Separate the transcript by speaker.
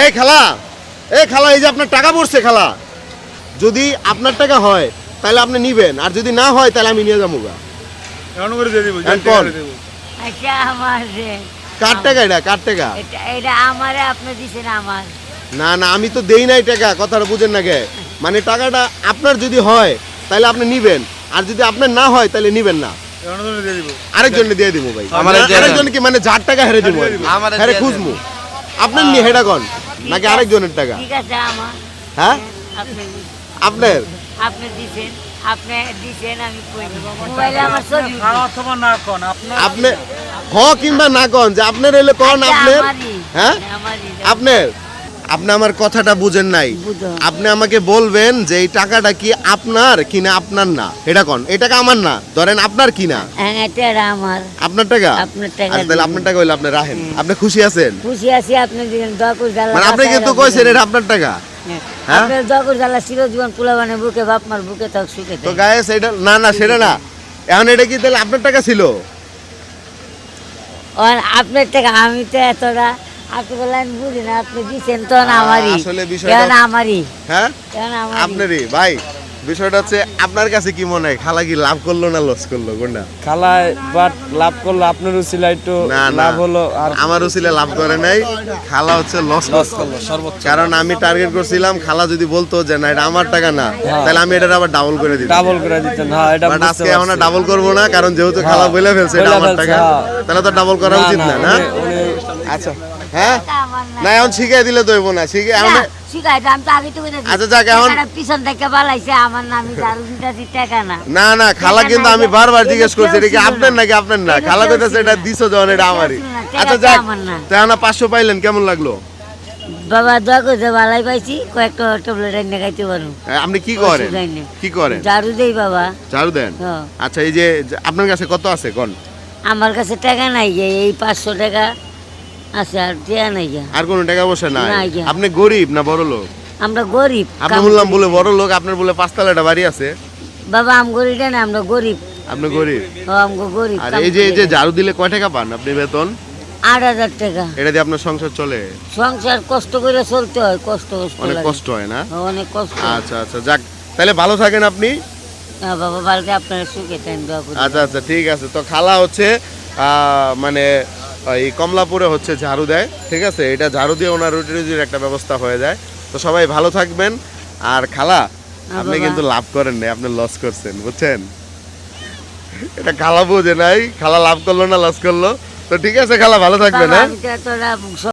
Speaker 1: এই খালা এই খালা এই যে আপনার টাকা পড়ছে খালা। যদি আপনার টাকা হয় তাহলে আপনি নিবেন। আর যদি না হয় তাহলে আমি নিয়ে যাব গা?
Speaker 2: আচ্ছা আমার
Speaker 1: কার টাকা এটা? কার টাকা?
Speaker 2: এটা এটা আমারে আপনি দিছেন আমার।
Speaker 1: না না আমি তো দেই নাই টাকা কথাটা বুঝেন না কে মানে টাকাটা আপনার যদি হয় তাহলে আপনি নিবেন। আর যদি আপনার না হয় তাহলে নিবেন না।
Speaker 3: এমন দিয়ে দিব।
Speaker 1: আরেকজনকে দিয়ে দিব ভাই।
Speaker 4: আমারে দিয়ে
Speaker 1: কি মানে যার টাকা হেরে দিব।
Speaker 4: আমারে
Speaker 1: হেরে। খুঁজমু। আপনার নিয়ে হেডা কন? নাকি আরেকজনের টাকা?
Speaker 2: ঠিক আছে আমার।
Speaker 1: হ্যাঁ?
Speaker 2: আপনি
Speaker 1: আপনার?
Speaker 2: আপনি দিবেন আপনি দিবেন আমি কই দিব? মোবাইলে আমার
Speaker 3: অথবা না কোন আপনার
Speaker 1: আপনি হ কিংবা না কন যে আপনার এলে কন
Speaker 2: আচ্ছা,
Speaker 1: আপনার? হ্যাঁ?
Speaker 2: আমারই
Speaker 1: আপনার? আপনি আমার কথাটা বুঝেন নাই। আপনি আমাকে বলবেন যে এই টাকাটা কি আপনার কিনা আপনার না? এটা কোন? এই টাকা আমার না? ধরেন আপনার কিনা
Speaker 2: হ্যাঁ এটা আমার।
Speaker 1: আপনার টাকা?
Speaker 2: আপনার টাকা
Speaker 1: তাহলে আপনার টাকা হইলে আপনি রাখেন আপনি খুশি আছেন?
Speaker 2: খুশি আছি আপনি দিলেন দয়া করে
Speaker 1: মানে আপনি কিন্তু কইছেন এটা আপনার টাকা। হ্যাঁ?
Speaker 2: আপনার দয়া করে জ্বালা চিরজীবন পোলা মানে বুকে বাপ মার বুকে থাক সুখে
Speaker 1: তো
Speaker 2: থাক
Speaker 1: গায়ে সেটা না না সেটা না। এখন এটা কি তাহলে আপনার টাকা ছিল?
Speaker 2: আপনার টাকা আমি তো এতটা আপনি বললেন বুঝি না আপনি দিচ্ছেন
Speaker 1: আ,
Speaker 2: আমারই।
Speaker 1: আসলে বিষয়টা-
Speaker 2: আমারই।
Speaker 1: হ্যাঁ? আপনারই। ভাই বিষয়টা হচ্ছে আপনার কাছে কি মনে হয়? খালা কি লাভ করল না লস করল? কোনটা?
Speaker 4: খালায় বাট লাভ করল আপনার উচিলা একটু লাভ হলো আর
Speaker 1: আমার উচিলে লাভ করে নাই। খালা হচ্ছে লস
Speaker 4: লস করল সর্বোচ্চ।
Speaker 1: কারণ আমি টার্গেট করছিলাম খালা যদি বলতো যে না এটা আমার টাকা না তাহলে আমি এটা আবার ডাবল করে দিতাম।
Speaker 4: ডাবল করে দিতেন হ্যাঁ এটা
Speaker 1: বাট আজকে এখন ডাবল করব না কারণ যেহেতু খালা
Speaker 4: হ্যাঁ,
Speaker 1: বলে ফেলছে এটা আমার টাকা
Speaker 4: হ্যাঁ।
Speaker 1: তাহলে তো ডাবল করা উচিত না না আচ্ছা। হ্যাঁ?
Speaker 2: না।
Speaker 1: এখন শিখাই দিলে তো হইব না শিখে এখন
Speaker 2: না।
Speaker 1: আচ্ছা,
Speaker 2: না।
Speaker 1: খালা কিন্তু আমি বারবার জিজ্ঞেস করছি এটা কি আপনার নাকি আপনার না? খালা
Speaker 2: কেউ
Speaker 1: এটা দিছো যখন এটা আমারই। আচ্ছা যাক তাই না। পাঁচশো পাইলেন কেমন লাগল?
Speaker 2: বাবা দয়া পাইছি কয়েকটা ট্যাবলেট এনে খাইতে পারো।
Speaker 1: আপনি কি করেন? কি করেন?
Speaker 2: ঝাড়ু দেই বাবা।
Speaker 1: ঝাড়ু দেন?
Speaker 2: হ্যাঁ।
Speaker 1: আচ্ছা এই যে আপনার কাছে কত আছে কোন
Speaker 2: আমার কাছে টাকা নাই এই পাঁচশো টাকা। আছে আর টাকা নাই গে।
Speaker 1: আর কোনো টাকা পয়সা নাই?
Speaker 2: নাই গে।
Speaker 1: আপনি গরিব না বড় লোক?
Speaker 2: আমরা গরিব
Speaker 1: আপনি বললাম বলে বড় লোক আপনার বলে পাঁচতলাটা বাড়ি আছে।
Speaker 2: বাবা আম গরিব না আমরা গরিব।
Speaker 1: আপনি গরিব?
Speaker 2: ও আমগো গরিব
Speaker 1: আর এই যে এই যে ঝাড়ু দিলে কয় টাকা পান আপনি বেতন?
Speaker 2: আট হাজার টাকা।
Speaker 1: এটা দিয়ে আপনার সংসার চলে?
Speaker 2: সংসার কষ্ট করে চলতে হয় কষ্ট কষ্ট
Speaker 1: অনেক
Speaker 2: লাগে।
Speaker 1: কষ্ট হয় না?
Speaker 2: অনেক কষ্ট।
Speaker 1: আচ্ছা আচ্ছা যাক। তাহলে ভালো থাকেন আপনি।
Speaker 2: হ্যাঁ বাবা বাড়িতে আপনারা সুখে দোয়া করি।
Speaker 1: আচ্ছা আচ্ছা ঠিক আছে। তো খালা হচ্ছে আহ, মানে এই কমলাপুরে হচ্ছে ঝাড়ু দেয় ঠিক আছে? এটা ঝাড়ু দিয়ে ওনার রুটি রুজির একটা ব্যবস্থা হয়ে যায়। তো সবাই ভালো থাকবেন। আর খালা আপনি কিন্তু লাভ করেন নাই আপনি লস করছেন বুঝছেন? এটা খালা বোঝে নাই খালা লাভ করল না লস করল। তো ঠিক আছে খালা ভালো থাকবেন হ্যাঁ?